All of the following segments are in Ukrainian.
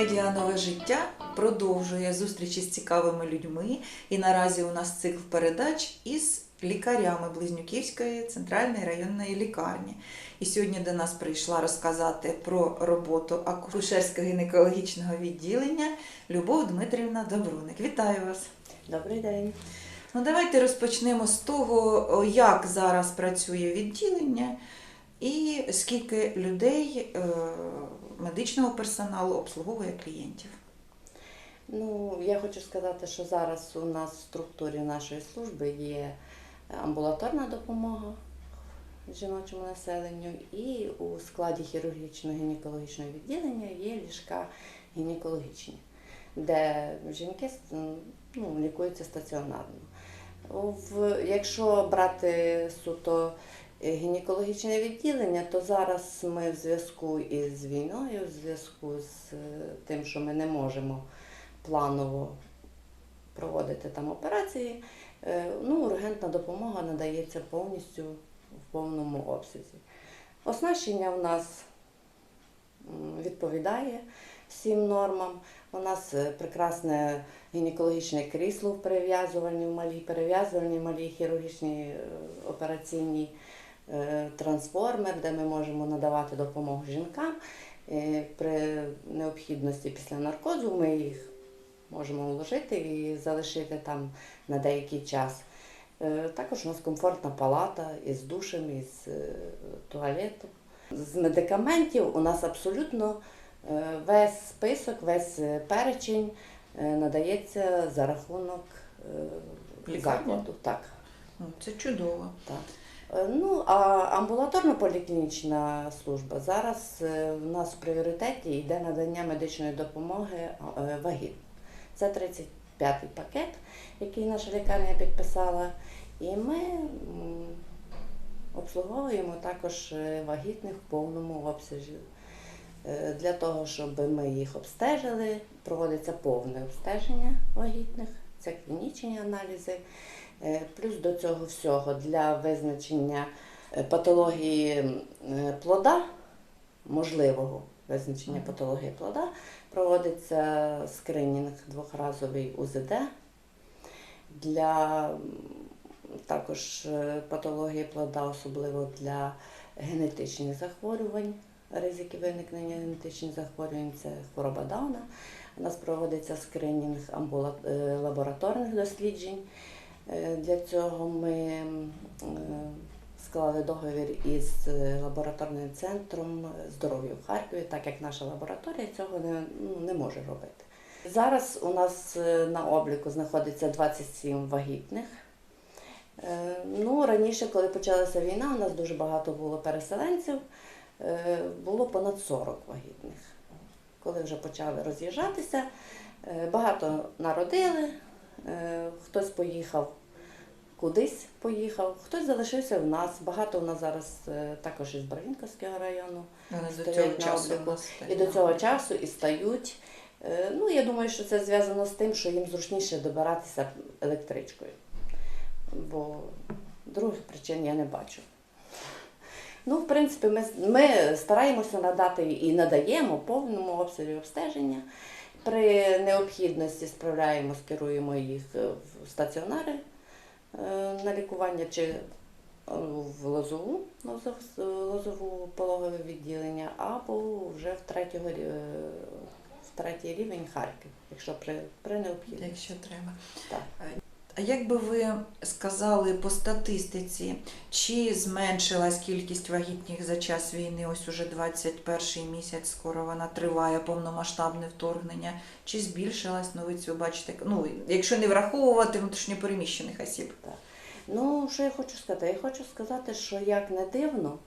Медіа Нове життя продовжує зустрічі з цікавими людьми. І наразі у нас цикл передач із лікарями Близнюківської центральної районної лікарні. І сьогодні до нас прийшла розказати про роботу акушерсько-гінекологічного відділення Любов Дмитрівна Добруник. Вітаю вас! Добрий день. Ну, давайте розпочнемо з того, як зараз працює відділення і скільки людей е, медичного персоналу обслуговує клієнтів. Ну, я хочу сказати, що зараз у нас в структурі нашої служби є амбулаторна допомога жіночому населенню, і у складі хірургічного гінекологічного відділення є ліжка гінекологічні, де жінки ну, лікуються стаціонарно. В, якщо брати суто е, гінекологічне відділення, то зараз ми в зв'язку із війною, в зв'язку з е, тим, що ми не можемо планово проводити там операції, е, ну, ургентна допомога надається повністю в повному обсязі. Оснащення у нас відповідає всім нормам. У нас е, прекрасне гінекологічне крісло в перев'язувальні, в малій перев'язувальні, в малій хірургічній е, операційній е, трансформер, де ми можемо надавати допомогу жінкам. Е, При необхідності після наркозу ми їх можемо вложити і залишити там на деякий час. Е, Також у нас комфортна палата із душем, із е, туалетом. З медикаментів у нас абсолютно е, весь список, весь е, перечень е, надається за рахунок е, закладу. Так, це чудово. так. Е, Ну, а амбулаторно-поліклінічна служба зараз е, в нас в пріоритеті йде надання медичної допомоги е, вагітним. Це 35-й пакет, який наша лікарня підписала. І ми обслуговуємо також вагітних в повному обсязі. Для того, щоб ми їх обстежили, проводиться повне обстеження вагітних, це клінічні аналізи. Е, Плюс до цього всього для визначення е, патології е, плода, можливого визначення патології плода, проводиться скринінг двохразовий УЗД. Для також патології плода, особливо для генетичних захворювань, ризики виникнення генетичних захворювань це хвороба Дауна. У нас проводиться скринінг е, лабораторних досліджень. Е, Для цього ми е, склали договір із лабораторним центром здоров'я в Харкові, так як наша лабораторія цього не, ну, не може робити. Зараз у нас на обліку знаходиться 27 вагітних. Ну, раніше, коли почалася війна, у нас дуже багато було переселенців, було понад 40 вагітних. Коли вже почали роз'їжджатися, е, багато народили, е, хтось поїхав кудись поїхав, хтось залишився в нас. Багато у нас зараз е, також із Барвінковського району. До цього часу І до цього часу і стають. Ну, я думаю, що це зв'язано з тим, що їм зручніше добиратися електричкою. Бо других причин я не бачу. Ну, в принципі, ми, ми стараємося надати і надаємо повному обсязі обстеження. При необхідності справляємо, скеруємо їх в стаціонари е, на лікування чи е, в лозову, лозову пологове відділення, або вже в, третього, е, в третій рівень Харків, якщо при, при необхідності. Якщо треба. Так. А як би ви сказали по статистиці, чи зменшилась кількість вагітних за час війни? Ось уже 21 місяць, скоро вона триває повномасштабне вторгнення, чи збільшилась? Ну, ви цього бачите, ну, якщо не враховувати внутрішньопереміщених осіб. Ну, що я хочу сказати? Я хочу сказати, що як не дивно,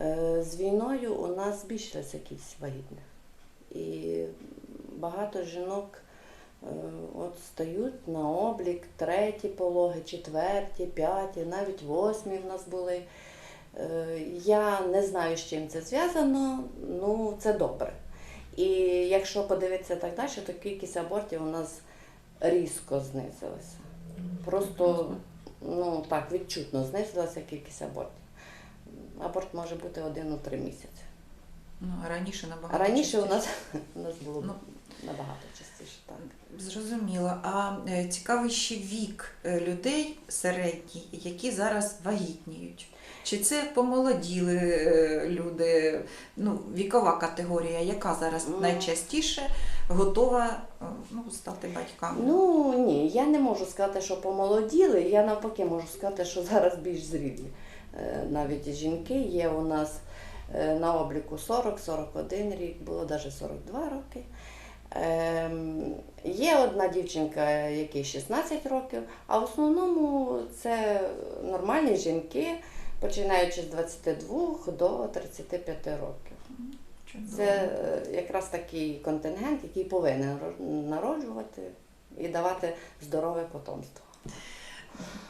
е, з війною у нас збільшилася кількість вагітних. І багато жінок от стають на облік треті пологи, четверті, п'яті, навіть восьмі в нас були. Е, Я не знаю, з чим це зв'язано, ну це добре. І якщо подивитися так далі, то кількість абортів у нас різко знизилася. Просто ну так, відчутно знизилася кількість абортів. Аборт може бути один у три місяці. Ну, а раніше набагато. А раніше у нас, у нас було Ну. Набагато частіше так. Зрозуміло. А е, цікавий ще вік е, людей середній, які зараз вагітніють. Чи це помолоділи е, люди, ну, вікова категорія, яка зараз Ну. найчастіше готова ну, стати батьками? Ну ні, я не можу сказати, що помолоділи. Я навпаки можу сказати, що зараз більш зрілі. Навіть жінки є у нас на обліку 40-41 рік, було навіть 42 роки. Ем, Є одна дівчинка, якій 16 років, а в основному це нормальні жінки, починаючи з 22 до 35 років. Це е, якраз такий контингент, який повинен народжувати і давати здорове потомство.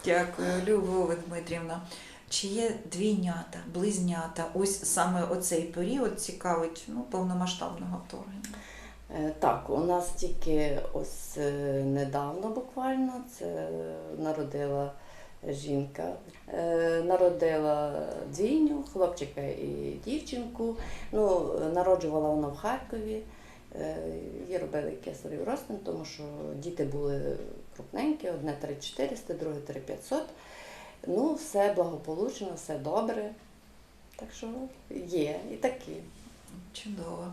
Дякую, Любов Дмитрівна. Чи є двійнята, близнята? Ось саме оцей період цікавить ну, повномасштабного вторгнення. Е, Так, у нас тільки ось е, недавно буквально це народила жінка. Е, Народила двійню, хлопчика і дівчинку. Ну, народжувала вона в Харкові. Їй робили кесарів розтин, тому що діти були крупненькі, одне 3400, друге 3500. Ну, все благополучно, все добре. Так що є і такі. Чудово.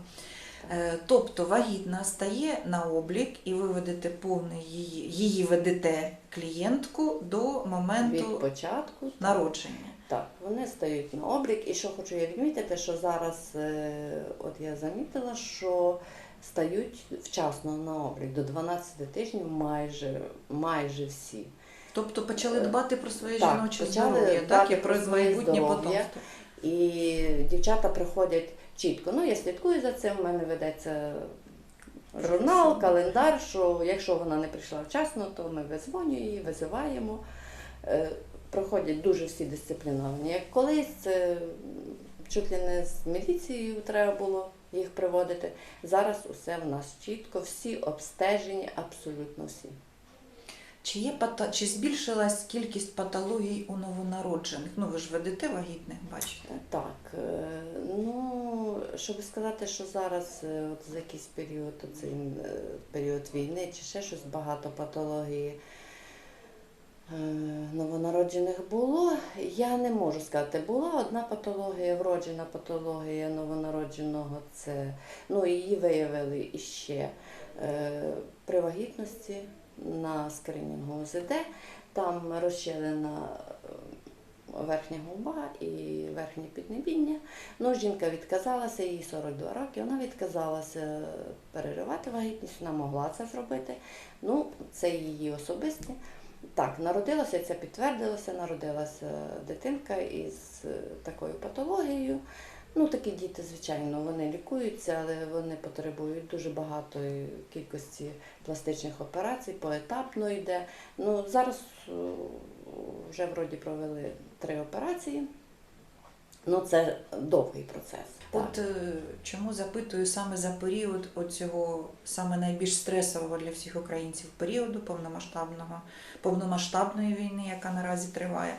Е, Тобто вагітна стає на облік і ви ведете повний її, її ведете клієнтку до моменту Від початку народження. Так, вони стають на облік. І що хочу я відмітити, що зараз, е, от я замітила, що стають вчасно на облік до 12 тижнів майже, майже всі. Тобто почали дбати про своє Е, жіноче здоров'я, так, і про майбутнє потомство. І дівчата приходять чітко. Ну, я слідкую за цим, в мене ведеться журнал, календар, що якщо вона не прийшла вчасно, то ми визвонюємо її, визиваємо. Е, Проходять дуже всі дисципліновані. Як колись це чуть ли не з міліцією треба було їх приводити. Зараз усе в нас чітко, всі обстежені, абсолютно всі. Чи є чи збільшилась кількість патологій у новонароджених? Ну ви ж ведете вагітних, бачите. Так, е, ну щоб сказати, що зараз е, от за якийсь період, оцей е, період війни чи ще щось багато патології е, новонароджених було, я не можу сказати. Була одна патологія, вроджена патологія новонародженого, це ну її виявили іще е, при вагітності на скринінгу ОЗД. Там розщелена е, верхня губа і верхнє піднебіння. Ну, жінка відказалася, їй 42 роки, вона відказалася переривати вагітність, вона могла це зробити. Ну, це її особисте. Так, народилася, це підтвердилося, народилася дитинка із е, такою патологією. Ну, такі діти, звичайно, вони лікуються, але вони потребують дуже багатої кількості пластичних операцій, поетапно йде. Ну, зараз е, вже вроді провели три операції. Ну, це довгий процес. От так. е, чому запитую саме за період оцього саме найбільш стресового для всіх українців періоду повномасштабного, повномасштабної війни, яка наразі триває.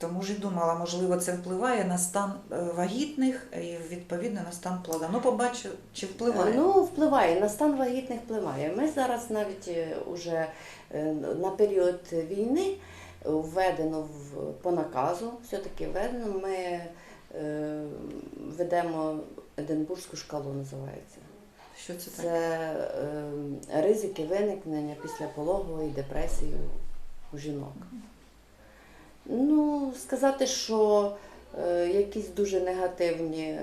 Тому ж і думала, можливо, це впливає на стан е, вагітних і відповідно на стан плода. Ну, побачу, чи впливає. Ну, впливає, на стан вагітних впливає. Ми зараз навіть е, уже е, на період війни введено в, по наказу, все-таки введено, ми е, ведемо Единбурзьку шкалу, називається. що це таке? Це е, ризики виникнення післяпологової депресії у жінок. Ну, сказати, що е, якісь дуже негативні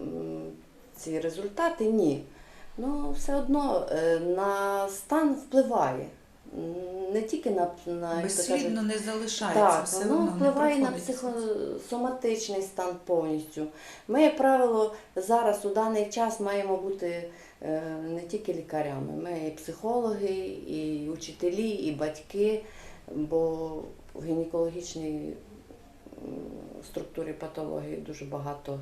м, ці результати, ні. Ну, все одно е, на стан впливає. М, Не тільки на, на як то Безслідно не залишається, так, все воно одно впливає не на проходить. психосоматичний стан повністю. Ми, як правило, зараз у даний час маємо бути е, не тільки лікарями, ми і психологи, і учителі, і батьки, бо в гінекологічній структурі патології дуже багато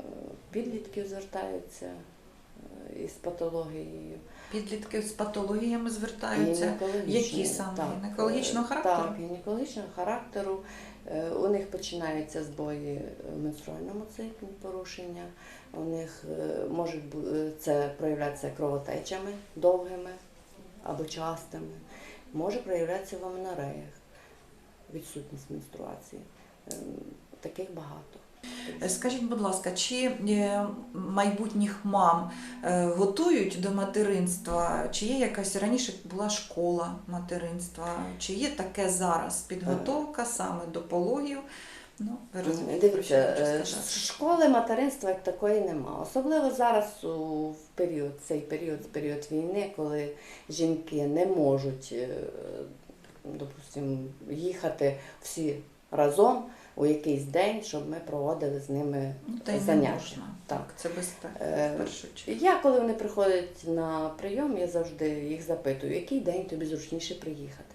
е, підлітків звертаються. е, із патологією. Підлітки з патологіями звертаються. Які саме? Гінекологічного Е, характеру? Так, гінекологічного характеру. Е, У них починаються збої в менструальному циклі, порушення. У них е, можуть е, це проявлятися кровотечами довгими або частими. Може проявлятися в аменореях, відсутність менструації. Ем, Таких багато. Е, Скажіть, будь ласка, чи е, майбутніх мам е, готують до материнства? Чи є якась раніше була школа материнства? Чи є таке зараз підготовка саме до пологів? Ну, Дивіться, школи материнства як такої нема. Особливо зараз у в період, цей період, період війни, коли жінки не можуть, допустимо, їхати всі разом у якийсь день, щоб ми проводили з ними Ну, та й не заняття. можна. Так. Це безпека Е. Я, коли вони приходять на прийом, я завжди їх запитую, який день тобі зручніше приїхати,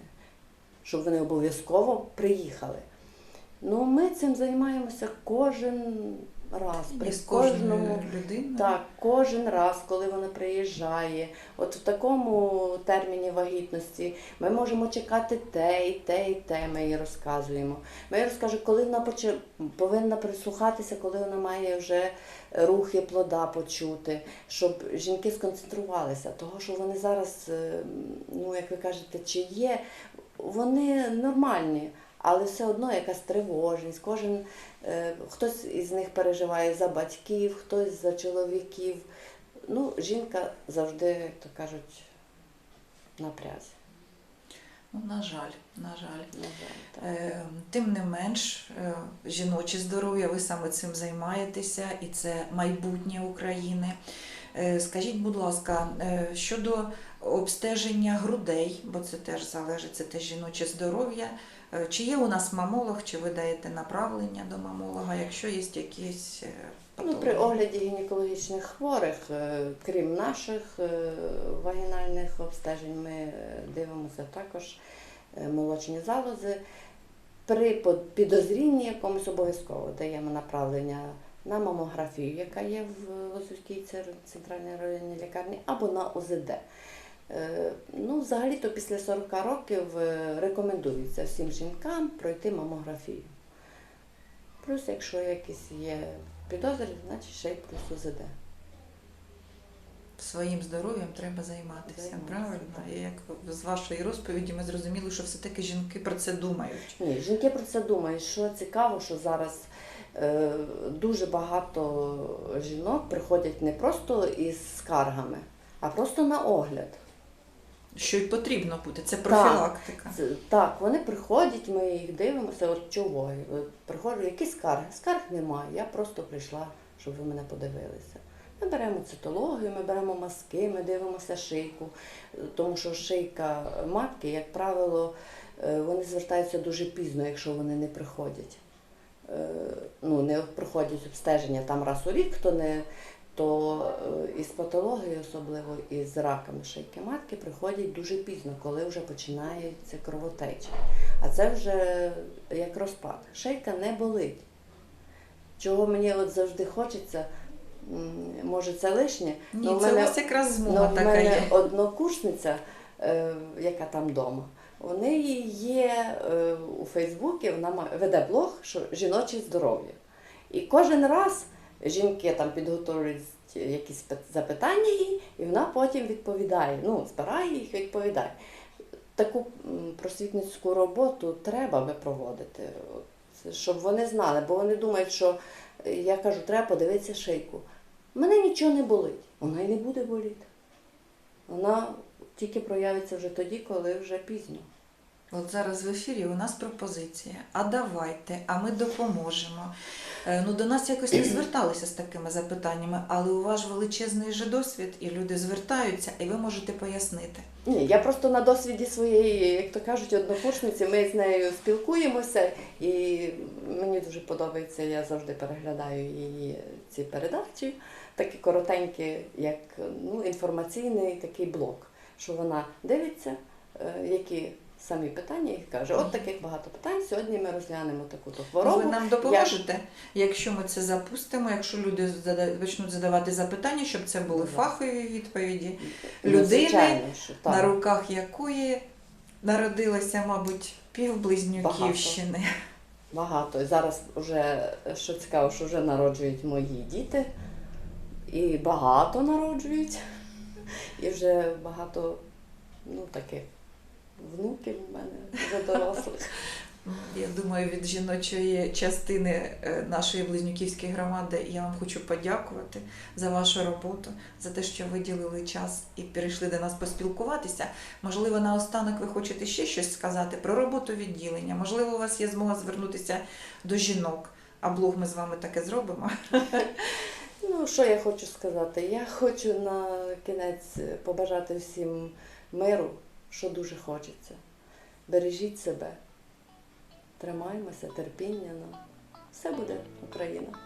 щоб вони обов'язково приїхали. Ну, ми цим займаємося кожен раз. При кожному людиною. так, кожен раз, коли вона приїжджає, от в такому терміні вагітності ми можемо чекати те і те, і те. Ми їй розказуємо. Ми їй розкажемо, коли вона повинна прислухатися, коли вона має вже рухи плода почути, щоб жінки сконцентрувалися. Того, що вони зараз, е, ну як ви кажете, чи є, вони нормальні. Але все одно якась тривожність. Кожен е, хтось із них переживає за батьків, хтось за чоловіків. Ну, жінка завжди, як то кажуть, на прязі. Ну, на жаль, на жаль. На жаль. Е, Тим не менш, е, жіноче здоров'я, ви саме цим займаєтеся, і це майбутнє України. Е, Скажіть, будь ласка, е, щодо обстеження грудей, бо це теж залежить, це теж жіноче здоров'я. е, Чи є у нас мамолог, чи ви даєте направлення до мамолога, якщо є якісь е, Ну, при огляді гінекологічних хворих, е, крім наших вагінальних обстежень, ми дивимося також молочні залози. При підозрінні якомусь обов'язково даємо направлення на мамографію, яка є в Лозівській центральній районній лікарні, або на ОЗД. Е, Ну, взагалі-то після 40 років е, рекомендується всім жінкам пройти мамографію. Плюс, якщо якісь є підозри, значить ще й плюс ОЗД. Своїм здоров'ям треба займатися, Займатися, правильно? так. І як з вашої розповіді ми зрозуміли, що все-таки жінки про це думають. Ні, жінки про це думають. Що цікаво, що зараз е, дуже багато жінок приходять не просто із скаргами, а просто на огляд. Що й потрібно бути, це профілактика. Це, так, вони приходять, ми їх дивимося, от чого. От приходжу, які скарги? Скарг немає, я просто прийшла, щоб ви мене подивилися. Ми беремо цитологію, ми беремо мазки, ми дивимося шийку, е, тому що шийка матки, як правило, е, вони звертаються дуже пізно, якщо вони не приходять. Е, Ну, не проходять обстеження там раз у рік, то не то е, із патологією, особливо із раками шийки матки, приходять дуже пізно, коли вже починається кровотеча. А це вже як розпад. Шийка не болить. Чого мені от завжди хочеться, може це лишнє, Ні, в це у мене- вас якраз Ну, змога в така мене є. однокурсниця, е, яка там вдома, у неї є е, у Фейсбуці, вона веде блог, що жіноче здоров'я. І кожен раз жінки там підготовлюють якісь запитання їй, і вона потім відповідає. Ну, збирає їх відповідає. Таку просвітницьку роботу треба би проводити, щоб вони знали, бо вони думають, що е, я кажу, треба подивитися шийку. Мене нічого не болить, вона й не буде боліти. Вона тільки проявиться вже тоді, коли вже пізно. От зараз в ефірі у нас пропозиція. А давайте, а ми допоможемо. Е, Ну, до нас якось не зверталися з такими запитаннями, але у вас величезний же досвід, і люди звертаються, і ви можете пояснити. Ні, я просто на досвіді своєї, як то кажуть, однокурсниці, ми з нею спілкуємося, і мені дуже подобається, я завжди переглядаю її ці передачі, такі коротенькі, як ну, інформаційний такий блок, що вона дивиться, е, які самі питання і каже, от таких багато питань. Сьогодні ми розглянемо таку то Ви нам допоможете, якщо ми це запустимо, якщо люди зада- почнуть задавати запитання, щоб це були да. фахові відповіді, Ну, людини, звичайно, що так. на руках якої народилося, мабуть, півблизнюківщини. Багато. І зараз вже, що цікаво, що вже народжують мої діти. І багато народжують. І вже багато, ну, таких внуків у мене вже дорослих. Я думаю, від жіночої частини е, нашої близнюківської громади я вам хочу подякувати за вашу роботу, за те, що виділили час і прийшли до нас поспілкуватися. Можливо, наостанок ви хочете ще щось сказати про роботу відділення. Можливо, у вас є змога звернутися до жінок. А блог ми з вами таке зробимо. Ну, що я хочу сказати? Я хочу на кінець побажати всім миру, що дуже хочеться. Бережіть себе, тримаймося, терпіння нам. Все буде Україна.